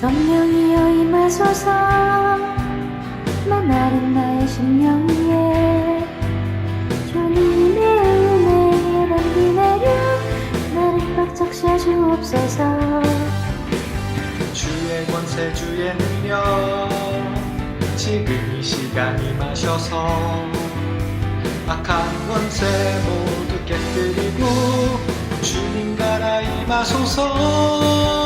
성령이여 임하소서. 나날은 나의 심령 위에 주님의 은혜에 담비 내려 나를 꽉 씌워주옵소서. 주의 권세 주의 능력 지금 이 시간이 마셔서 악한 권세 모두 깨뜨리고 주님 나라 임하소서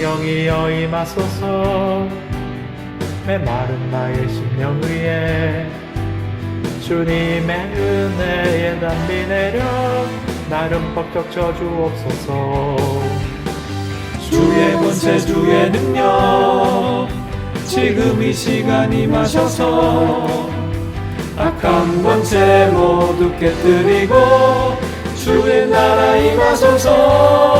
성령이 여 임하소서. 메마른 나의 심령 위에 주님의 은혜에 담비 내려 나름 벅적 저주옵소서. 주의 권세 주의 능력 지금 이 시간이 마셔서 악한 권세 모두 깨뜨리고 주의 나라 임하소서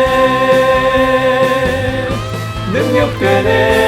능력되네